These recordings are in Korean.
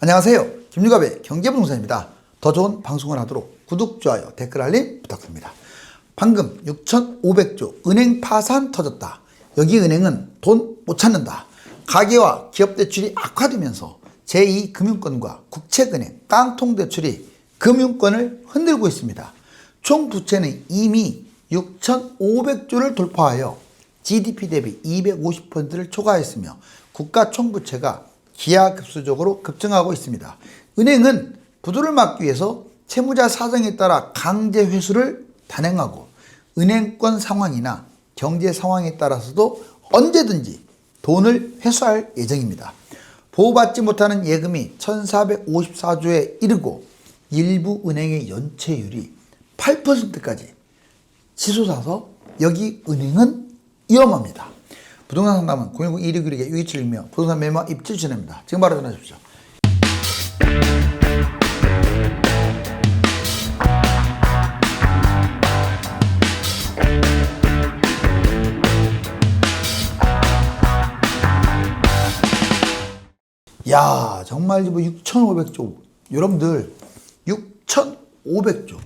안녕하세요. 김유갑의 경제부동산입니다. 더 좋은 방송을 하도록 구독, 좋아요, 댓글 알림 부탁드립니다. 방금 6,500조 은행 파산 터졌다. 여기 은행은 돈 못 찾는다. 가계와 기업 대출이 악화되면서 제2금융권과 국책은행, 깡통 대출이 금융권을 흔들고 있습니다. 총 부채는 이미 6,500조를 돌파하여 GDP 대비 250%를 초과했으며 국가 총부채가 기하급수적으로 급증하고 있습니다. 은행은 부도를 막기 위해서 채무자 사정에 따라 강제 회수를 단행하고 은행권 상황이나 경제 상황에 따라서도 언제든지 돈을 회수할 예정입니다. 보호받지 못하는 예금이 1454조에 이르고 일부 은행의 연체율이 8%까지 치솟아서 여기 은행은 위험합니다. 부동산 상담은 010 129 6271며 부동산 매매 입주 진행입니다. 지금 바로 전화 주십시오. 야 정말 뭐 6,500조 여러분들 6,500조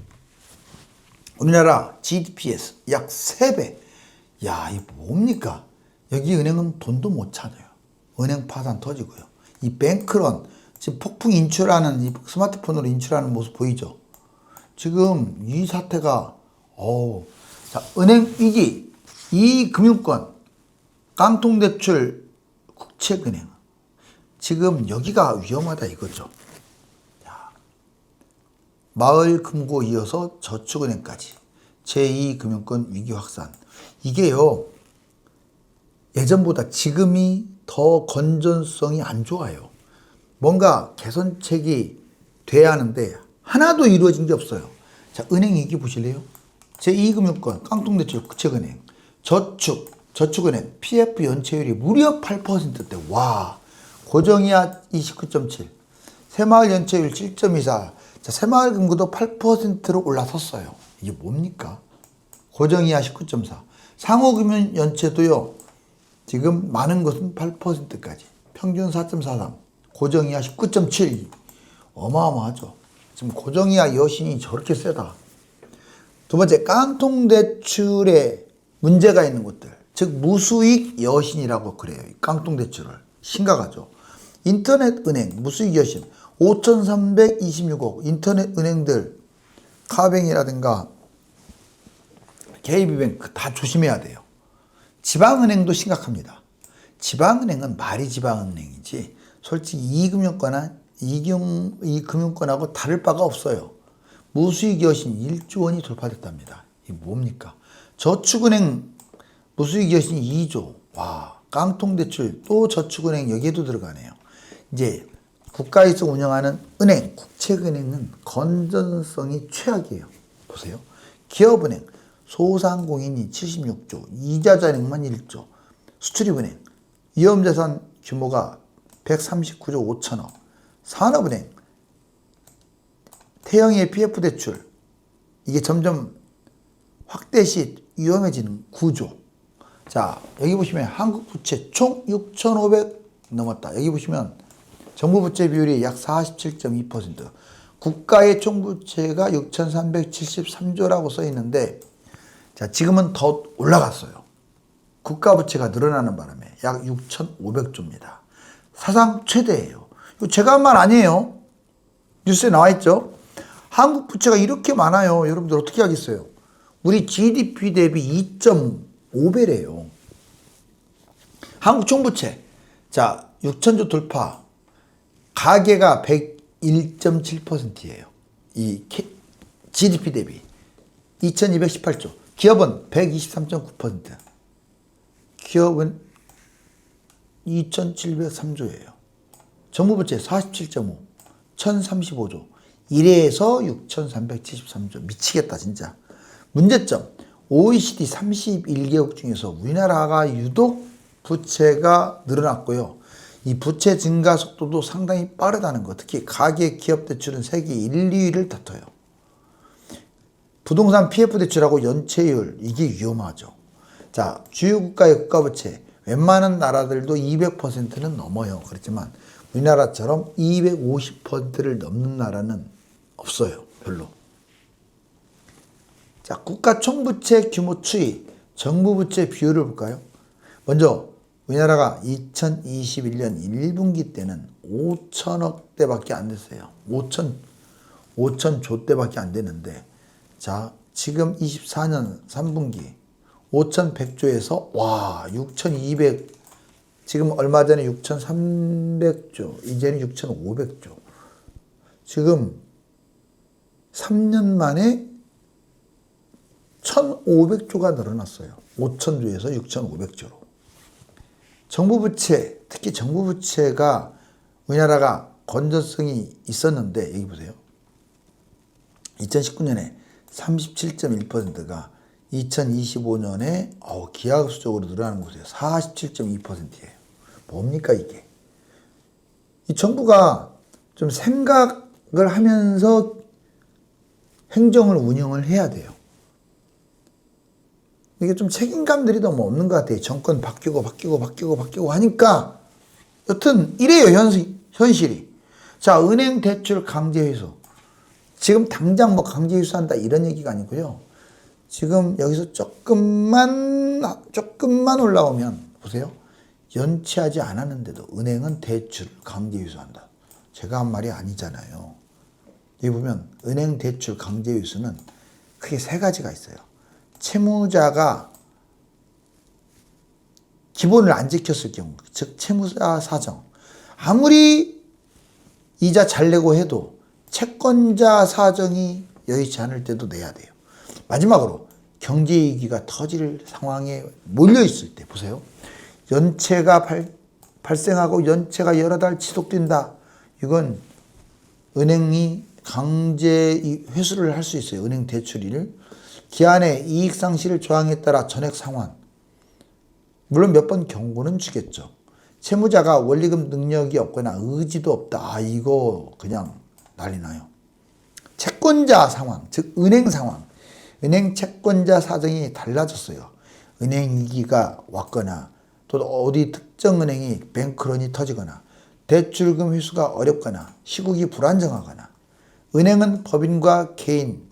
우리나라 GDP에서 약 3배 야 이거 뭡니까 여기 은행은 돈도 못 찾아요 은행 파산 터지고요 이 뱅크런 지금 폭풍 인출하는 이 스마트폰으로 인출하는 모습 보이죠 지금 이 사태가 어우 자 은행 위기 이 금융권 깡통대출 국책은행 지금 여기가 위험하다 이거죠. 자, 마을 금고 이어서 저축은행까지 제2금융권 위기 확산. 이게요. 예전보다 지금이 더 건전성이 안 좋아요. 뭔가 개선책이 돼야 하는데 하나도 이루어진 게 없어요. 자, 은행 위기 보실래요? 제2금융권 깡통대출 국책은행 저축 저축은행 PF 연체율이 무려 8%대. 와. 고정이하 29.7, 새마을 연체율 7.24, 자, 새마을 금고도 8%로 올라섰어요. 이게 뭡니까? 고정이하 19.4, 상호금융 연체도요, 지금 많은 것은 8%까지, 평균 4.43, 고정 이하 19.7, 어마어마하죠. 지금 고정 이하 여신이 저렇게 세다. 두 번째, 깡통 대출에 문제가 있는 곳들, 즉, 무수익 여신이라고 그래요. 이 깡통 대출을. 심각하죠. 인터넷 은행 무수익 여신 5,326억 인터넷 은행들 카뱅이라든가 KB뱅크 다 조심해야 돼요. 지방은행도 심각합니다. 지방은행은 말이 지방은행이지 솔직히 이 금융권은 이금 이 금융권하고 다를 바가 없어요. 무수익 여신 1조 원이 돌파됐답니다. 이게 뭡니까? 저축은행 무수익 여신 2조. 와, 깡통 대출 또 저축은행 여기에도 들어가네요. 이제 국가에서 운영하는 은행, 국책은행은 건전성이 최악이에요. 보세요. 기업은행, 소상공인이 76조, 이자자은행만 1조, 수출입은행, 위험자산 규모가 139조 5천억, 산업은행, 태형의 PF 대출, 이게 점점 확대 시 위험해지는 구조. 자, 여기 보시면 한국 부채 총 6,500 넘었다. 여기 보시면 정부 부채 비율이 약 47.2%. 국가의 총 부채가 6,373조라고 써 있는데, 자, 지금은 더 올라갔어요. 국가 부채가 늘어나는 바람에 약 6,500조입니다. 사상 최대예요. 이거 제가 한 말 아니에요. 뉴스에 나와 있죠? 한국 부채가 이렇게 많아요. 여러분들 어떻게 하겠어요? 우리 GDP 대비 2.5배래요. 한국 총부채. 자, 6천조 돌파. 가계가 101.7%예요. 이 GDP 대비 2218조. 기업은 123.9%. 기업은 2703조예요. 정부 부채 47.5. 1035조. 1회에서 6373조. 미치겠다, 진짜. 문제점. OECD 31개국 중에서 우리나라가 유독 부채가 늘어났고요. 이 부채 증가 속도도 상당히 빠르다는 것. 특히 가계 기업 대출은 세계 1, 2위를 다퉈요. 부동산 PF 대출하고 연체율 이게 위험하죠. 자, 주요 국가의 국가 부채 웬만한 나라들도 200%는 넘어요. 그렇지만 우리나라처럼 250%를 넘는 나라는 없어요. 별로. 자, 국가 총부채 규모 추이, 정부 부채 비율을 볼까요? 먼저 우리나라가 2021년 1분기 때는 5천억 대밖에 안 됐어요. 5천 5천 조 대밖에 안 되는데 자, 지금 24년 3분기 5,100조에서 와, 6,200 지금 얼마 전에 6,300조, 이제는 6,500조. 지금 3년 만에 1,500조가 늘어났어요. 5,000조에서 6,500조로. 정부 부채, 특히 정부 부채가 우리나라가 건전성이 있었는데, 여기 보세요. 2019년에 37.1%가 2025년에 어, 기하급수적으로 늘어나는 곳이에요. 47.2%예요. 뭡니까 이게? 이 정부가 좀 생각을 하면서 행정을 운영을 해야 돼요. 이게 좀 책임감들이 너무 없는 것 같아요. 정권 바뀌고 바뀌고 바뀌고 바뀌고 하니까 여튼 이래요 현실, 현실이. 자 은행 대출 강제 회수. 지금 당장 뭐 강제 회수한다 이런 얘기가 아니고요. 지금 여기서 조금만 조금만 올라오면 보세요. 연체하지 않았는데도 은행은 대출 강제 회수한다. 제가 한 말이 아니잖아요. 여기 보면 은행 대출 강제 회수는 크게 세 가지가 있어요. 채무자가 기본을 안 지켰을 경우, 즉 채무자 사정. 아무리 이자 잘 내고 해도 채권자 사정이 여의치 않을 때도 내야 돼요. 마지막으로 경제 위기가 터질 상황에 몰려 있을 때 보세요. 연체가 발, 발생하고 연체가 여러 달 지속된다. 이건 은행이 강제 회수를 할 수 있어요. 은행 대출을 기한의 이익 상실 조항에 따라 전액 상환. 물론 몇 번 경고는 주겠죠. 채무자가 원리금 능력이 없거나 의지도 없다. 아, 이거 그냥 난리 나요. 채권자 상황, 즉 은행 상황. 은행 채권자 사정이 달라졌어요. 은행 위기가 왔거나 또 어디 특정 은행이 뱅크런이 터지거나 대출금 회수가 어렵거나 시국이 불안정하거나 은행은 법인과 개인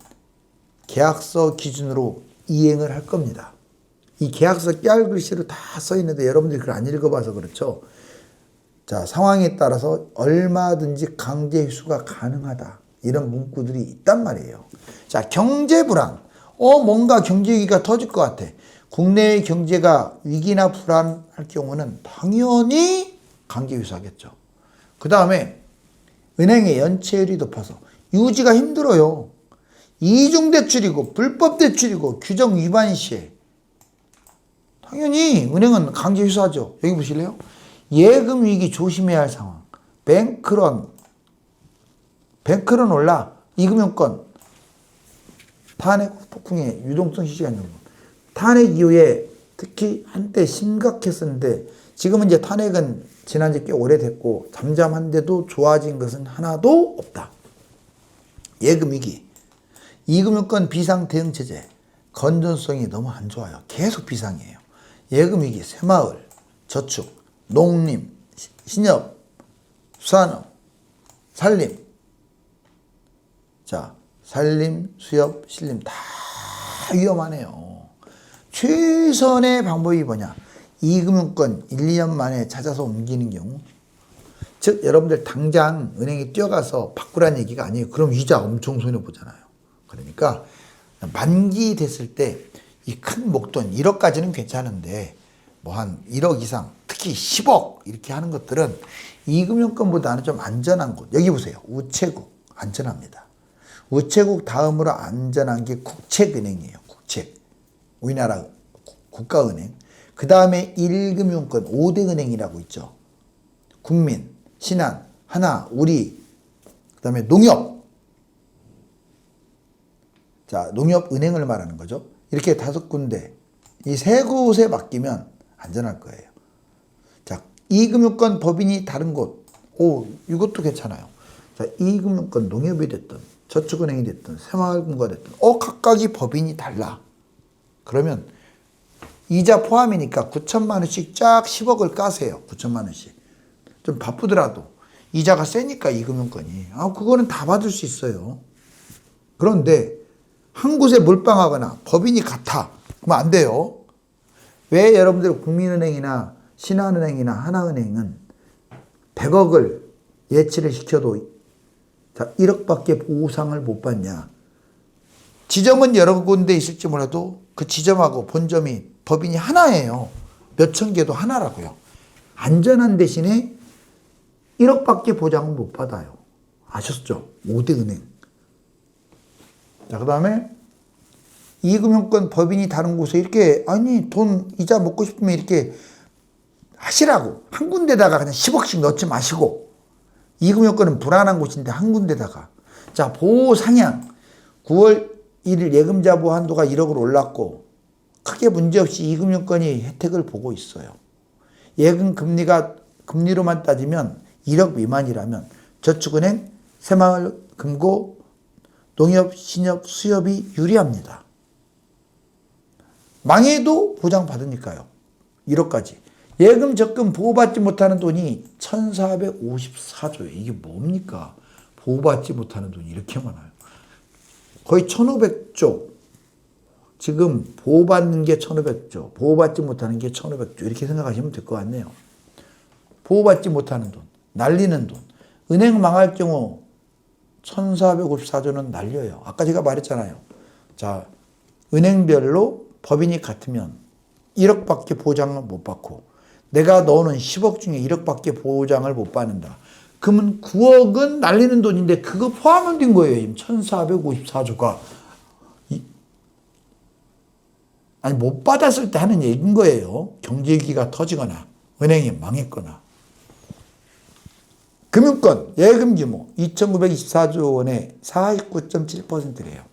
계약서 기준으로 이행을 할 겁니다. 이 계약서 깨알 글씨로 다 써 있는데 여러분들이 그걸 안 읽어봐서 그렇죠. 자, 상황에 따라서 얼마든지 강제 회수가 가능하다. 이런 문구들이 있단 말이에요. 자, 경제 불안. 어, 뭔가 경제 위기가 터질 것 같아. 국내의 경제가 위기나 불안할 경우는 당연히 강제 회수하겠죠. 그 다음에 은행의 연체율이 높아서 유지가 힘들어요. 이중 대출이고 불법 대출이고 규정 위반 시에 당연히 은행은 강제 회수하죠. 여기 보실래요? 예금 위기 조심해야 할 상황. 뱅크런 뱅크런 올라 이금융권 탄핵 폭풍의 유동성 시시간 정도. 탄핵 이후에 특히 한때 심각했었는데 지금은 이제 탄핵은 지난 지 꽤 오래됐고 잠잠한데도 좋아진 것은 하나도 없다. 예금 위기, 이금융권 비상 대응 체제 건전성이 너무 안 좋아요. 계속 비상이에요. 예금 위기, 새마을, 저축, 농림, 신협, 수산업, 산림. 자, 산림, 수협, 신림 다 위험하네요. 최선의 방법이 뭐냐? 이금융권 1, 2년 만에 찾아서 옮기는 경우. 즉, 여러분들 당장 은행에 뛰어가서 바꾸라는 얘기가 아니에요. 그럼 이자 엄청 손해보잖아요. 그러니까 만기 됐을 때 이 큰 목돈 1억까지는 괜찮은데 뭐 한 1억 이상 특히 10억 이렇게 하는 것들은 이 금융권보다는 좀 안전한 곳. 여기 보세요. 우체국 안전합니다. 우체국 다음으로 안전한 게 국책은행이에요 국책. 우리나라 국가은행. 그 다음에 1금융권 5대 은행이라고 있죠. 국민 신한 하나 우리 그 다음에 농협. 자, 농협은행을 말하는 거죠. 이렇게 다섯 군데, 이 세 곳에 맡기면 안전할 거예요. 자, 이금융권 법인이 다른 곳, 오, 이것도 괜찮아요. 자, 이금융권 농협이 됐든, 저축은행이 됐든, 새마을금고가 됐든, 어, 각각이 법인이 달라. 그러면 이자 포함이니까 9천만 원씩 쫙 10억을 까세요. 9천만 원씩. 좀 바쁘더라도 이자가 세니까 이금융권이. 아, 그거는 다 받을 수 있어요. 그런데 한 곳에 몰빵하거나 법인이 같아. 그러면 안 돼요. 왜 여러분들 국민은행이나 신한은행이나 하나은행은 100억을 예치를 시켜도 자, 1억밖에 보상을 못 받냐. 지점은 여러 군데 있을지 몰라도 그 지점하고 본점이 법인이 하나예요. 몇 천 개도 하나라고요. 안전한 대신에 1억밖에 보장을 못 받아요. 아셨죠? 5대 은행. 자, 그 다음에 이금융권 법인이 다른 곳에 이렇게, 아니, 돈 이자 먹고 싶으면 이렇게 하시라고. 한 군데다가 그냥 10억씩 넣지 마시고. 이금융권은 불안한 곳인데 한 군데다가. 자, 보호 상향. 9월 1일 예금자부 한도가 1억으로 올랐고, 크게 문제없이 이금융권이 혜택을 보고 있어요. 예금 금리가 금리로만 따지면 1억 미만이라면 저축은행, 새마을 금고, 농협, 신협, 수협이 유리합니다. 망해도 보장받으니까요. 1억까지. 예금 적금 보호받지 못하는 돈이 1454조예요. 이게 뭡니까? 보호받지 못하는 돈이 이렇게 많아요. 거의 1500조. 지금 보호받는 게 1500조, 보호받지 못하는 게 1500조. 이렇게 생각하시면 될 것 같네요. 보호받지 못하는 돈, 날리는 돈. 은행 망할 경우 1454조는 날려요. 아까 제가 말했잖아요. 자, 은행별로 법인이 같으면 1억밖에 보장을 못 받고 내가 넣어놓은 10억 중에 1억밖에 보장을 못 받는다. 그러면 9억은 날리는 돈인데 그거 포함은 된 거예요. 1454조가. 아니 못 받았을 때 하는 얘기인 거예요. 경제위기가 터지거나 은행이 망했거나. 금융권 예금 규모 2,924조 원의 49.7%래요.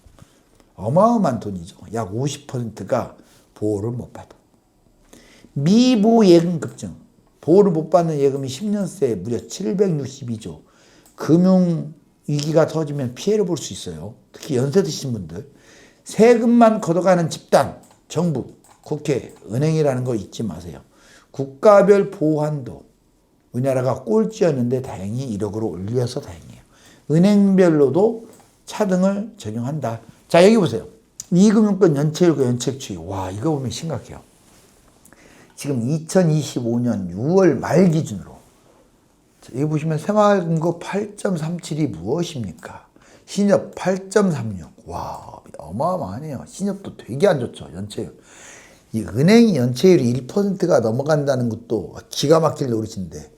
어마어마한 돈이죠. 약 50%가 보호를 못 받아. 미보 예금 급증. 보호를 못 받는 예금이 10년 새 무려 762조. 금융 위기가 터지면 피해를 볼 수 있어요. 특히 연세 드신 분들. 세금만 걷어가는 집단, 정부, 국회, 은행이라는 거 잊지 마세요. 국가별 보호한도. 우리나라가 꼴찌였는데 다행히 1억으로 올려서 다행이에요. 은행별로도 차등을 적용한다. 자, 여기 보세요. 이금융권 연체율과 연체추이. 와, 이거 보면 심각해요. 지금 2025년 6월 말 기준으로. 자, 여기 보시면 새마을금고 8.37이 무엇입니까? 신협 8.36. 와, 어마어마하네요. 신협도 되게 안 좋죠. 연체율. 이 은행 연체율이 1%가 넘어간다는 것도 기가 막힐 노릇인데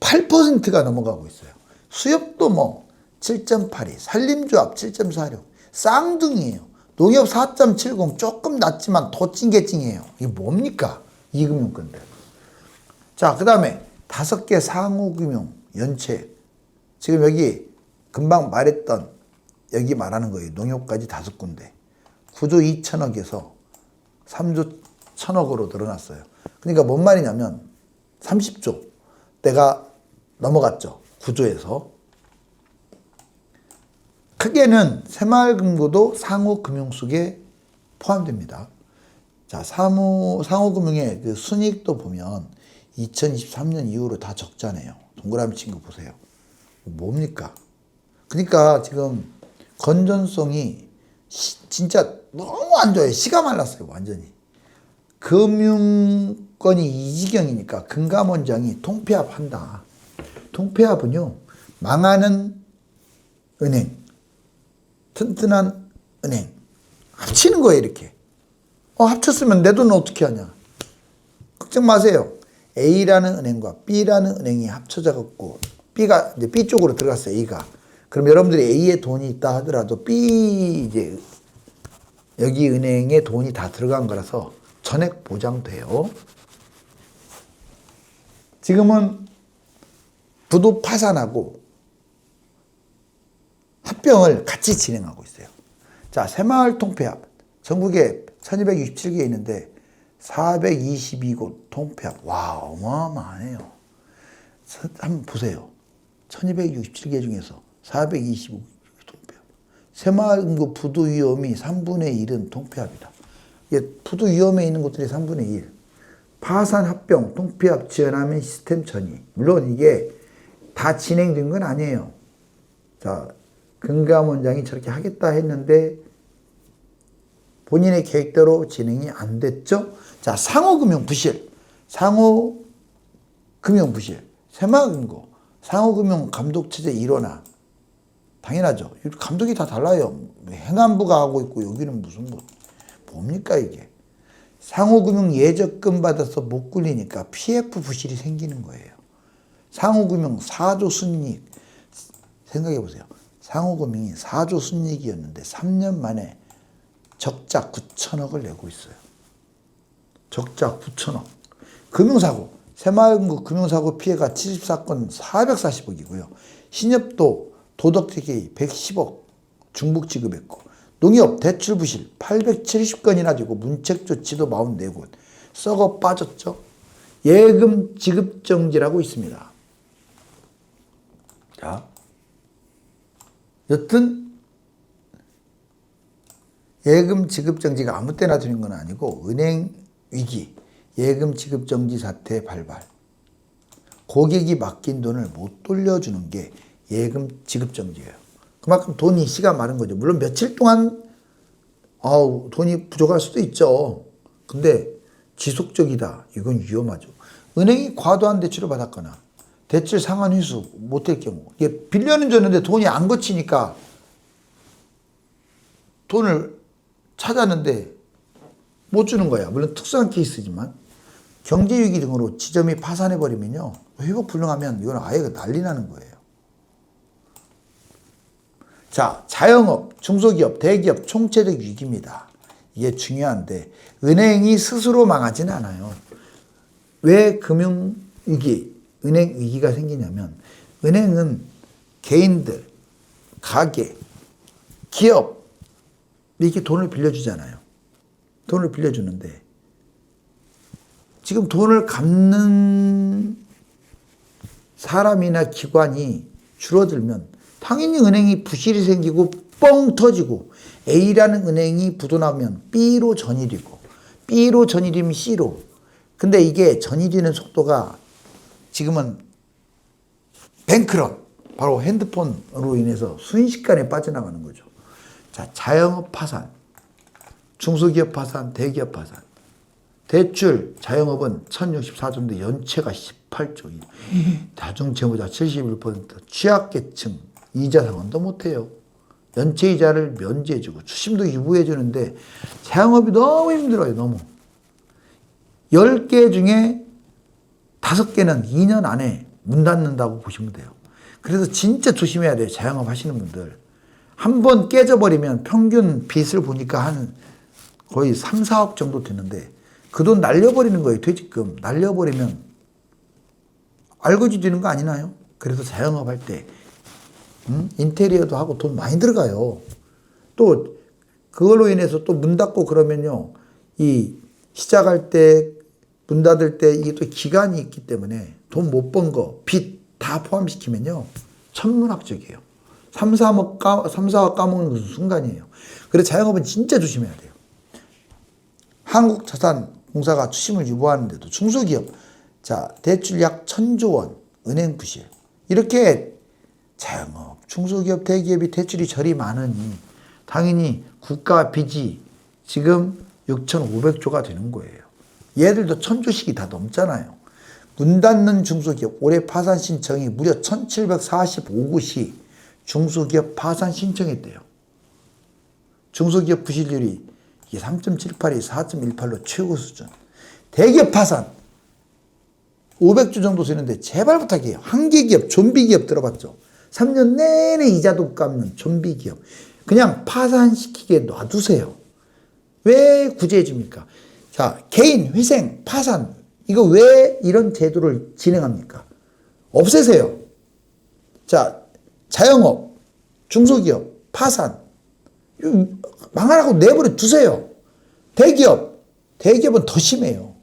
8%가 넘어가고 있어요. 수협도 뭐 7.82, 산림조합 7.46, 쌍둥이에요. 농협 4.70 조금 낮지만 더 찡개찡이에요. 이게 뭡니까? 이금융권들. 자, 그 다음에 다섯 개 상호금융 연체. 지금 여기 금방 말했던 여기 말하는 거예요. 농협까지 다섯 군데. 9조 2천억에서 3조 1천억으로 늘어났어요. 그러니까 뭔 말이냐면 30조 때가 넘어갔죠. 9조에서. 크게는 새마을금고도 상호금융 속에 포함됩니다. 자, 사무, 상호금융의 그 순이익도 보면 2023년 이후로 다 적자네요. 동그라미 친 거 보세요. 뭡니까? 그러니까 지금 건전성이 시- 진짜 너무 안 좋아요. 시가 말랐어요, 완전히. 금융권이 이 지경이니까 금감원장이 통폐합한다. 통폐합은요, 망하는 은행, 튼튼한 은행, 합치는 거예요, 이렇게. 어, 합쳤으면 내 돈은 어떻게 하냐? 걱정 마세요. A라는 은행과 B라는 은행이 합쳐져 갖고 B가 이제 B 쪽으로 들어갔어요. A가. 그럼 여러분들이 A에 돈이 있다 하더라도 B 이제 여기 은행에 돈이 다 들어간 거라서 전액 보장돼요. 지금은 부도 파산하고 합병을 같이 진행하고 있어요. 자, 새마을 통폐합. 전국에 1267개 있는데 422곳 통폐합. 와, 어마어마하네요. 서- 한번 보세요. 1267개 중에서 425개 통폐합. 새마을금고 부도 위험이 3분의 1은 통폐합이다. 이게 부도 위험에 있는 곳들이 3분의 1. 파산 합병, 통폐합 지원하면 시스템 전이. 물론 이게 다 진행된 건 아니에요. 자, 금감 원장이 저렇게 하겠다 했는데 본인의 계획대로 진행이 안 됐죠. 자, 상호금융 부실, 상호금융 부실, 새마금고, 상호금융 감독체제 일원화. 당연하죠. 감독이 다 달라요. 행안부가 하고 있고 여기는 무슨 뭐 뭡니까 이게? 상호금융 예적금 받아서 못 굴리니까 PF 부실이 생기는 거예요. 상호금융 4조 순이익 생각해 보세요. 상호금융이 4조 순이익이었는데 3년 만에 적자 9천억을 내고 있어요. 적자 9천억. 금융사고, 새마을금고 금융사고 피해가 74건 440억이고요. 신협도 도덕태계 110억 중복 지급했고 농협 대출 부실 870건이나 되고 문책 조치도 44곳 썩어 빠졌죠. 예금 지급 정지라고 있습니다. 자, 여튼 예금 지급 정지가 아무 때나 되는 건 아니고 은행 위기, 예금 지급 정지 사태 발발. 고객이 맡긴 돈을 못 돌려주는 게 예금 지급 정지예요. 그만큼 돈이 씨가 많은 거죠. 물론 며칠 동안 아우 돈이 부족할 수도 있죠. 근데 지속적이다. 이건 위험하죠. 은행이 과도한 대출을 받았거나 대출 상환 회수 못할 경우 이게 빌려는 줬는데 돈이 안 거치니까 돈을 찾았는데 못 주는 거야. 물론 특수한 케이스지만 경제위기 등으로 지점이 파산해버리면요. 회복 불능하면 이건 아예 난리 나는 거예요. 자, 자영업, 중소기업, 대기업 총체적 위기입니다. 이게 중요한데 은행이 스스로 망하지는 않아요. 왜 금융위기, 은행 위기가 생기냐면 은행은 개인들, 가게, 기업 이렇게 돈을 빌려주잖아요. 돈을 빌려주는데 지금 돈을 갚는 사람이나 기관이 줄어들면 당연히 은행이 부실이 생기고 뻥 터지고 A라는 은행이 부도나면 B로 전일이고 B로 전일이면 C로 근데 이게 전일이는 속도가 지금은 뱅크런 바로 핸드폰으로 인해서 순식간에 빠져나가는 거죠. 자, 자영업 파산, 중소기업 파산, 대기업 파산. 대출 자영업은 1064조인데 연체가 18조. 다중채무자 71%, 취약계층 이자 상환도 못해요. 연체 이자를 면제해주고 추심도 유보해주는데 자영업이 너무 힘들어요. 너무. 10개 중에 5개는 2년 안에 문 닫는다고 보시면 돼요. 그래서 진짜 조심해야 돼요. 자영업 하시는 분들. 한 번 깨져버리면 평균 빚을 보니까 한 거의 3, 4억 정도 되는데 그 돈 날려버리는 거예요. 퇴직금. 날려버리면 알거지 되는 거 아니나요? 그래서 자영업 할 때, 음? 인테리어도 하고 돈 많이 들어가요. 또, 그걸로 인해서 또 문 닫고 그러면요. 이, 시작할 때, 문 닫을 때 이게 또 기간이 있기 때문에 돈 못 번 거, 빚 다 포함시키면요. 천문학적이에요. 3, 4억 까, 3, 4억 까먹는 순간이에요. 그래서 자영업은 진짜 조심해야 돼요. 한국자산공사가 추심을 유보하는데도 중소기업 자 대출 약 천조 원 은행 부실 이렇게 자영업 중소기업 대기업이 대출이 저리 많으니 당연히 국가 빚이 지금 6,500조가 되는 거예요. 얘들도 천조씩이 다 넘잖아요. 문 닫는 중소기업 올해 파산 신청이 무려 1,745곳이 중소기업 파산 신청했대요. 중소기업 부실률이 이게 3.78이 4.18로 최고 수준. 대기업 파산. 500주 정도 되는데 제발 부탁해요. 한계 기업, 좀비 기업 들어봤죠? 3년 내내 이자도 못 갚는 좀비 기업. 그냥 파산시키게 놔두세요. 왜 구제해 줍니까? 자, 개인 회생, 파산. 이거 왜 이런 제도를 진행합니까? 없애세요. 자, 자영업, 중소기업, 파산. 망하라고 내버려 두세요. 대기업, 대기업은 더 심해요.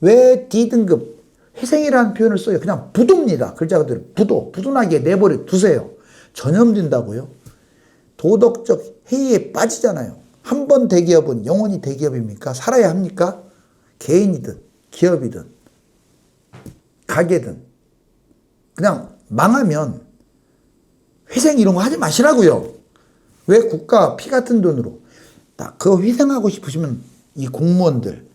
왜 D등급, 회생이라는 표현을 써요? 그냥 부도입니다. 글자 그대로 부도, 부도나게 내버려 두세요. 전염된다고요? 도덕적 해이에 빠지잖아요. 한 번 대기업은 영원히 대기업입니까? 살아야 합니까? 개인이든 기업이든 가게든 그냥 망하면 회생 이런 거 하지 마시라고요. 왜 국가 피 같은 돈으로 딱 그거 회생하고 싶으시면 이 공무원들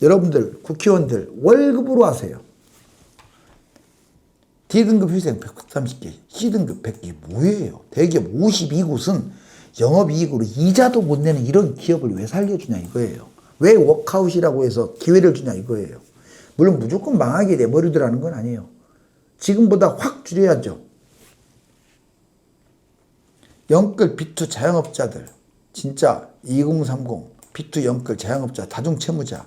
여러분들 국회의원들 월급으로 하세요. D등급 회생 130개, C등급 100개 뭐예요? 대기업 52곳은 영업이익으로 이자도 못 내는 이런 기업을 왜 살려주냐 이거예요. 왜 워크아웃이라고 해서 기회를 주냐 이거예요. 물론 무조건 망하게 내버리더라는 건 아니에요. 지금보다 확 줄여야죠. 영끌 비투 자영업자들 진짜 2030 비투 영끌 자영업자 다중채무자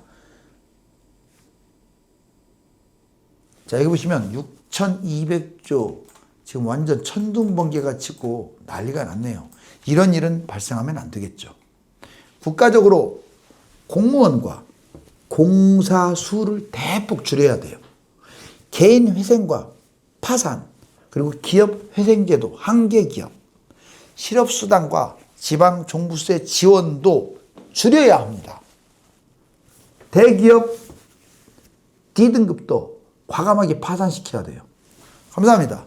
자 여기 보시면 6,200조 지금 완전 천둥번개가 치고 난리가 났네요. 이런 일은 발생하면 안 되겠죠. 국가적으로 공무원과 공사 수를 대폭 줄여야 돼요. 개인 회생과 파산 그리고 기업 회생제도 한계 기업 실업수당과 지방 종부세 지원도 줄여야 합니다. 대기업 D등급도 과감하게 파산시켜야 돼요. 감사합니다.